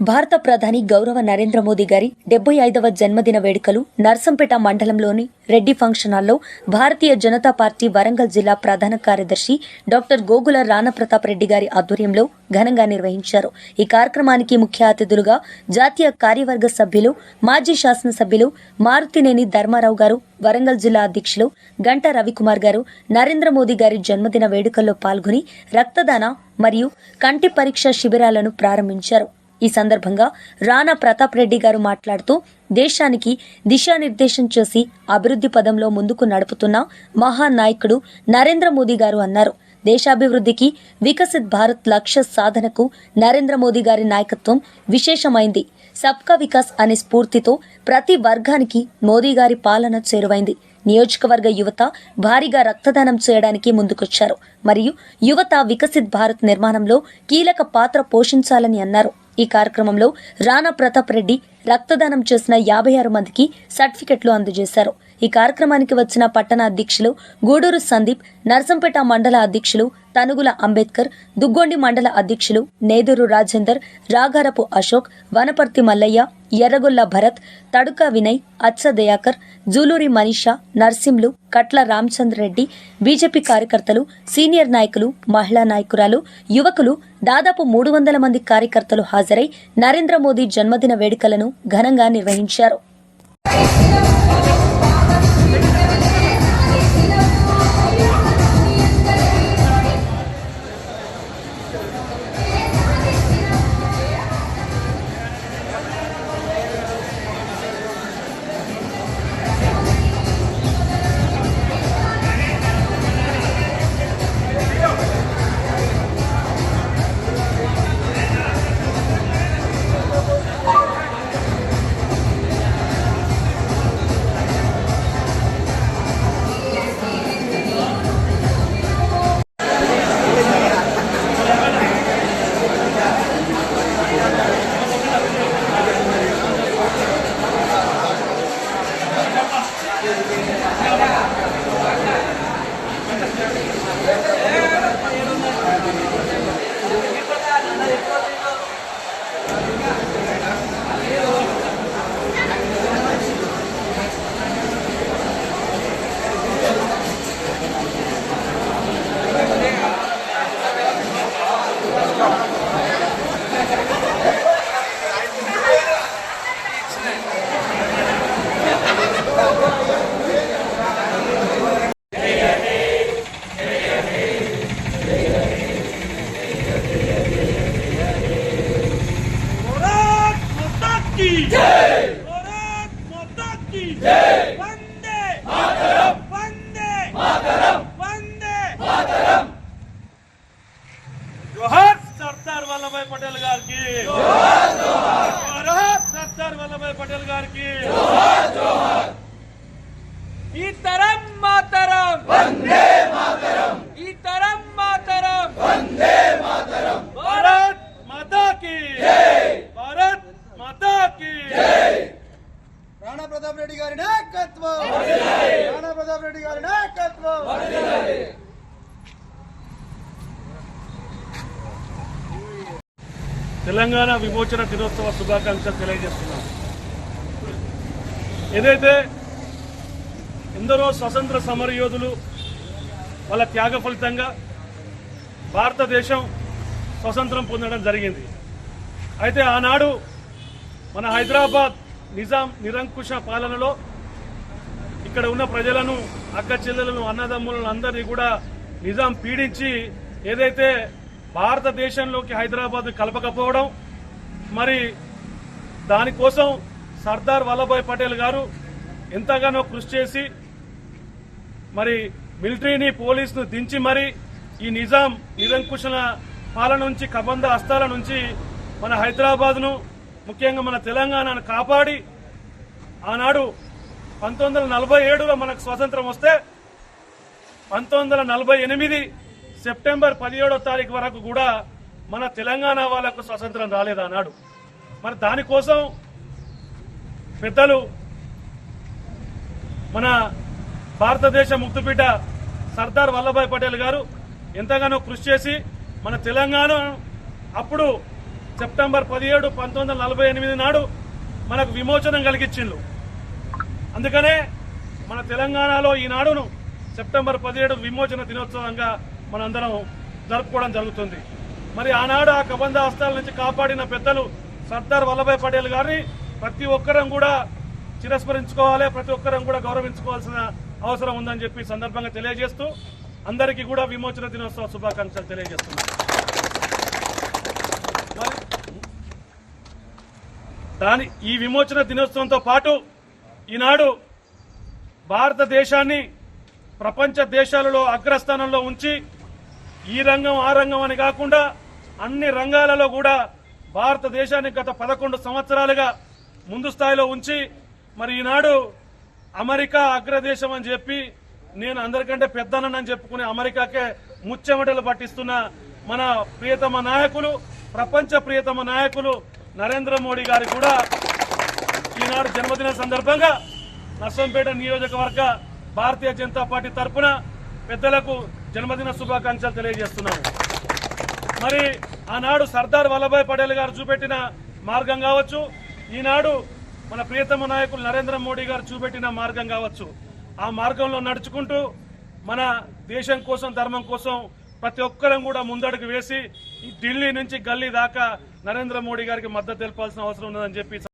భారత ప్రధాని గౌరవ నరేంద్ర మోదీ గారి డెబ్బై ఐదవ జన్మదిన వేడుకలు నర్సంపేట మండలంలోని రెడ్డి ఫంక్షన్ హాల్లో భారతీయ జనతా పార్టీ వరంగల్ జిల్లా ప్రధాన కార్యదర్శి డాక్టర్ గోగుల రాణప్రతాప్ రెడ్డి గారి ఆధ్వర్యంలో ఘనంగా నిర్వహించారు. ఈ కార్యక్రమానికి ముఖ్య అతిథులుగా జాతీయ కార్యవర్గ సభ్యులు మాజీ శాసనసభ్యులు మారుతినేని ధర్మారావు గారు వరంగల్ జిల్లా అధ్యక్షులు గంట రవికుమార్ గారు నరేంద్ర మోదీ గారి జన్మదిన వేడుకల్లో పాల్గొని రక్తదాన మరియు కంటి పరీక్ష శిబిరాలను ప్రారంభించారు. ఈ సందర్భంగా రాణా ప్రతాప్ రెడ్డి గారు మాట్లాడుతూ దేశానికి దిశానిర్దేశం చేసి అభివృద్ధి పదంలో ముందుకు నడుపుతున్న మహానాయకుడు నరేంద్ర మోదీ గారు అన్నారు. దేశాభివృద్ధికి వికసిత్ భారత్ లక్ష్య సాధనకు నరేంద్ర మోదీ గారి నాయకత్వం విశేషమైంది. సబ్కా వికాస్ అనే స్ఫూర్తితో ప్రతి వర్గానికి మోదీ గారి పాలన చేరువైంది. నియోజకవర్గ యువత భారీగా రక్తదానం చేయడానికి ముందుకొచ్చారు. మరియు యువత వికసిత్ భారత్ నిర్మాణంలో కీలక పాత్ర పోషించాలని అన్నారు. ఈ కార్యక్రమంలో రాణా ప్రతాప్ రెడ్డి రక్తదానం చేసిన యాభై ఆరు మందికి సర్టిఫికెట్లు అందజేశారు. ఈ కార్యక్రమానికి వచ్చిన పట్టణ అధ్యక్షులు గూడూరు సందీప్ నర్సంపేట మండల అధ్యక్షులు తనుగుల అంబేద్కర్ దుగ్గొండి మండల అధ్యక్షులు నేదూరు రాజేందర్ రాగారపు అశోక్ వనపర్తి మల్లయ్య ఎర్రగొల్ల భరత్ తడుక వినయ్ అచ్చ దయాకర్ జూలూరి మనీషా నర్సింలు కట్ల రామచంద్ర రెడ్డి బీజేపీ కార్యకర్తలు సీనియర్ నాయకులు మహిళా నాయకురాలు యువకులు దాదాపు మూడు వందల మంది కార్యకర్తలు హాజరై నరేంద్ర మోదీ జన్మదిన వేడుకలను ఘనంగా నిర్వహించారు. నాయకత్వం! రాణా ప్రతాప్ రెడ్డి గారి నాయకత్వం! తెలంగాణ విమోచన దినోత్సవ శుభాకాంక్షలు తెలియజేస్తున్నాను. ఏదైతే ఎందరో స్వతంత్ర సమర యోధులు వాళ్ళ త్యాగ ఫలితంగా భారతదేశం స్వతంత్రం పొందడం జరిగింది. అయితే ఆనాడు మన హైదరాబాద్ నిజాం నిరంకుశ పాలనలో ఇక్కడ ఉన్న ప్రజలను అక్క చెల్లెలను అన్నదమ్ములను అందరినీ కూడా నిజాం పీడించి ఏదైతే భారతదేశంలోకి హైదరాబాద్ కలపకపోవడం మరి దానికోసం సర్దార్ వల్లభాయ్ పటేల్ గారు ఎంతగానో కృషి చేసి మరి మిలిటరీని పోలీసును దించి మరి ఈ నిజాం నిరంకుశల పాలన నుంచి కబంధ హస్తాల నుంచి మన హైదరాబాద్ను ముఖ్యంగా మన తెలంగాణను కాపాడి ఆనాడు పంతొమ్మిది వందల నలభై ఏడులో మనకు స్వాతంత్రం వస్తే పంతొమ్మిది వందల నలభై ఎనిమిది సెప్టెంబర్ పదిహేడో తారీఖు వరకు కూడా మన తెలంగాణ వాళ్ళకు స్వాతంత్రం రాలేదు అన్నాడు మరి దానికోసం పెద్దలు మన భారతదేశ ముక్తిపీఠ సర్దార్ వల్లభాయ్ పటేల్ గారు ఎంతగానో కృషి చేసి మన తెలంగాణ అప్పుడు సెప్టెంబర్ పదిహేడు పంతొమ్మిది నలభై ఎనిమిది నాడు మనకు విమోచనం కలిగించిండ్రు. అందుకనే మన తెలంగాణలో ఈనాడును సెప్టెంబర్ పదిహేడు విమోచన దినోత్సవంగా మనందరం జరుపుకోవడం జరుగుతుంది. మరి ఆనాడు ఆ కబంధ హస్తాల నుంచి కాపాడిన పెద్దలు సర్దార్ వల్లభాయ్ పటేల్ గారిని ప్రతి ఒక్కరం కూడా చిరస్మరించుకోవాలి ప్రతి ఒక్కరం కూడా గౌరవించుకోవాల్సిన అవసరం ఉందని చెప్పి సందర్భంగా తెలియజేస్తూ అందరికీ కూడా విమోచన దినోత్సవ శుభాకాంక్షలు తెలియజేస్తున్నాను దాని ఈ విమోచన దినోత్సవంతో పాటు ఈనాడు భారతదేశాన్ని ప్రపంచ దేశాలలో అగ్రస్థానంలో ఉంచి ఈ రంగం ఆ రంగం అని కాకుండా అన్ని రంగాలలో కూడా భారతదేశాన్ని గత పదకొండు సంవత్సరాలుగా ముందు స్థాయిలో ఉంచి మరి ఈనాడు అమెరికా అగ్రదేశం అని చెప్పి నేను అందరికంటే పెద్దనని చెప్పుకునే అమెరికాకే ముచ్చెమటలు పట్టిస్తున్న మన ప్రియతమ నాయకులు ప్రపంచ ప్రియతమ నాయకులు నరేంద్ర మోడీ గారి కూడా ఈనాడు జన్మదిన సందర్భంగా నర్సంపేట నియోజకవర్గ భారతీయ జనతా పార్టీ తరఫున పెద్దలకు జన్మదిన శుభాకాంక్షలు తెలియజేస్తున్నాము మరి ఆనాడు సర్దార్ వల్లభాయ్ పటేల్ గారు చూపెట్టిన మార్గం కావచ్చు ఈనాడు మన ప్రియతమ నాయకులు నరేంద్ర మోడీ గారు చూపెట్టిన మార్గం కావచ్చు. ఆ మార్గంలో నడుచుకుంటూ మన దేశం కోసం ధర్మం కోసం ప్రతి ఒక్కరం కూడా ముందడుగు వేసి ఢిల్లీ నుంచి గల్లీ దాకా నరేంద్ర మోడీ గారికి మద్దతు తెలపాల్సిన అవసరం ఉన్నదని చెప్పి